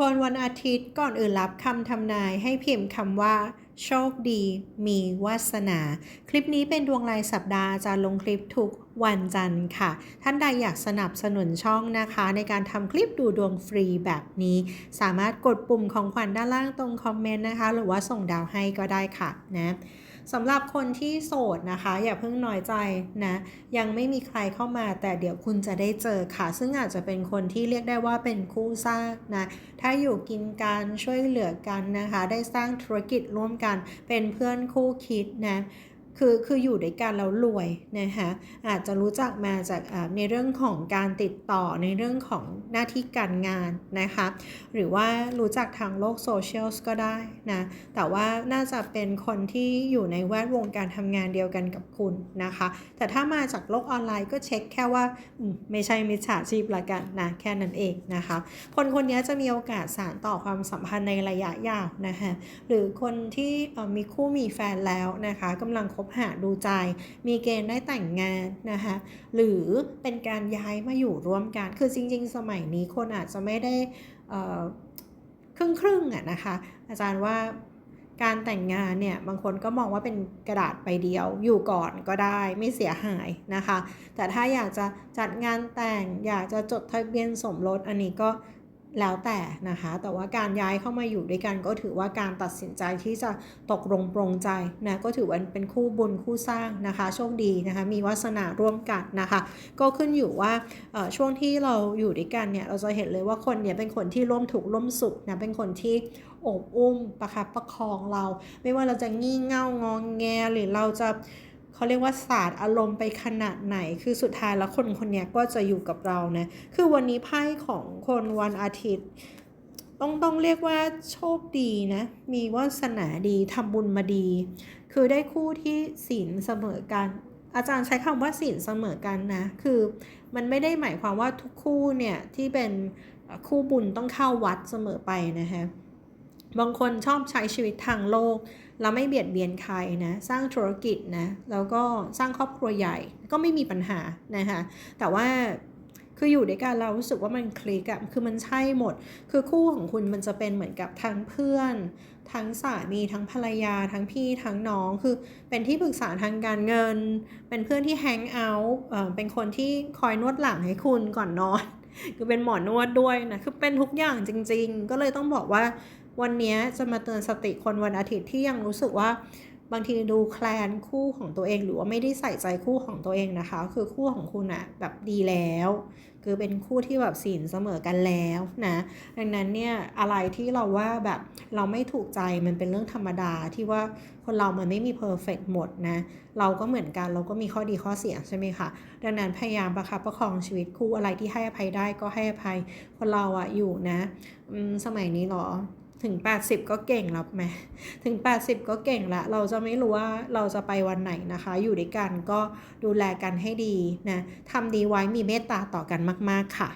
คนวันอาทิตย์ก่อนอื่นรับคำทำนายให้พิมพ์คำว่า โชคดี มีวาสนา คลิปนี้เป็นดวงรายสัปดาห์จะลงคลิปทุกวันจันทร์ค่ะ ท่านใดอยากสนับสนุนช่องนะคะ ในการทำคลิปดูดวงฟรีแบบนี้ สามารถกดปุ่มของขวัญด้านล่างตรงคอมเมนต์นะคะ หรือว่าส่งดาวให้ก็ได้ค่ะนะ สำหรับคนที่โสดนะคะ อย่าเพิ่งน้อยใจนะ ยังไม่มีใครเข้ามา แต่เดี๋ยวคุณจะได้เจอค่ะ ซึ่งอาจจะเป็นคนที่เรียกได้ว่าเป็นคู่สร้างนะ ถ้าอยู่กินกันช่วยเหลือกันนะคะ ได้สร้างธุรกิจร่วมกัน เป็นเพื่อนคู่คิดนะ คือคืออยู่ด้วยกันแล้วรวยนะคะอาจจะรู้จักมาจากในเรื่องของการติดต่อในเรื่องของหน้าที่การงานนะคะหรือว่ารู้จักทางโลกโซเชียลก็ได้นะแต่ว่าน่าจะเป็นคนที่อยู่ในแวดวงการทำงานเดียวกันกับคุณนะคะ แต่ถ้ามาจากโลกออนไลน์ก็เช็คแค่ว่าไม่ใช่มิจฉาชีพละกันนะแค่นั้นเองนะคะคนคนนี้จะมีโอกาสสานต่อความสัมพันธ์ในระยะยาวนะคะหรือคนที่มีคู่มีแฟนแล้วนะคะกำลังคบหาดูใจ มีเกณฑ์ได้แต่งงานนะคะหรือเป็นการย้ายมาอยู่ร่วมกัน คือจริง ๆ สมัยนี้คนอาจจะไม่ได้ครึ่งครึ่งอะนะคะอาจารย์ว่าการแต่งงานเนี่ยบางคนก็มองว่าเป็นกระดาษใบเดียวอยู่ก่อนก็ได้ไม่เสียหายนะคะ แต่ถ้าอยากจะจัดงานแต่งอยากจะจดทะเบียนสมรสอันนี้ก็ แล้วแต่นะคะ แต่ว่าการย้ายเข้ามาอยู่ด้วยกันก็ถือว่าการตัดสินใจที่จะตกลงปรงใจนะก็ถือว่าเป็นคู่บุญคู่สร้างนะคะโชคดีนะคะมีวาสนาร่วมกันนะคะ ก็ขึ้นอยู่ว่าช่วงที่เราอยู่ด้วยกันเนี่ยเราจะเห็นเลยว่าคนเนี่ยเป็นคนที่ร่วมถูกร่วมสุขนะเป็นคนที่อบอุ้มประคับประคองเรา ไม่ว่าเราจะงี่เง่างองแงหรือเราจะ เขาเรียกว่าศาสตร์อารมณ์ไปขนาดไหน คือสุดท้ายแล้วคนคนนี้ก็จะอยู่กับเรานะ คือวันนี้ไพ่ของคนวันอาทิตย์ ต้องต้องเรียกว่าโชคดีนะ มีวาสนาดีทำบุญมาดี คือได้คู่ที่ศีลเสมอกันอาจารย์ใช้คำว่าศีลเสมอกันนะ คือมันไม่ได้หมายความว่าทุกคู่เนี่ยที่เป็นคู่บุญต้องเข้าวัดเสมอไปนะคะ บางคนชอบใช้ชีวิตทางโลก แล้วไม่เบียดเบียนใครนะ สร้างธุรกิจนะ แล้วก็สร้างครอบครัวใหญ่ก็ไม่มีปัญหานะคะ แต่ว่าคืออยู่ด้วยกันเรารู้สึกว่ามันคลิกอะคือมันใช่หมด คือคู่ของคุณมันจะเป็นเหมือนกับทั้งเพื่อน ทั้งสามี ทั้งภรรยา ทั้งพี่ทั้งน้อง คือเป็นที่ปรึกษาทางการเงิน เป็นเพื่อนที่แฮงเอาท์เป็นคนที่คอยนวดหลังให้คุณก่อนนอน คือเป็นหมอนวดด้วยนะ คือเป็นทุกอย่างจริง ๆ ก็เลยต้องบอกว่า วันนี้จะมาเตือนสติคนวันอาทิตย์ที่ยังรู้สึกว่าบางทีดูแคลนคู่ของตัวเองหรือว่าไม่ได้ใส่ใจคู่ของตัวเองนะคะ คือคู่ของคุณอะแบบดีแล้ว คือเป็นคู่ที่แบบศีลเสมอกันแล้วนะดังนั้นเนี่ยอะไรที่เราว่าแบบเราไม่ถูกใจมันเป็นเรื่องธรรมดาที่ว่าคนเรามันไม่มีเพอร์เฟกหมดนะเราก็เหมือนกันเราก็มีข้อดีข้อเสียใช่ไหมคะดังนั้นพยายามประคับประคองชีวิตคู่อะไรที่ให้อภัยได้ก็ให้อภัยคนเราอะอยู่นะสมัยนี้หรอ ถึง 80 ก็เก่งแล้วไหมถึง 80 ก็เก่งละ เราจะไม่รู้ว่าเราจะไปวันไหนนะคะ อยู่ด้วยกันก็ดูแลกันให้ดีนะทำดีไว้มีเมตตาต่อกันมาก ๆ ค่ะ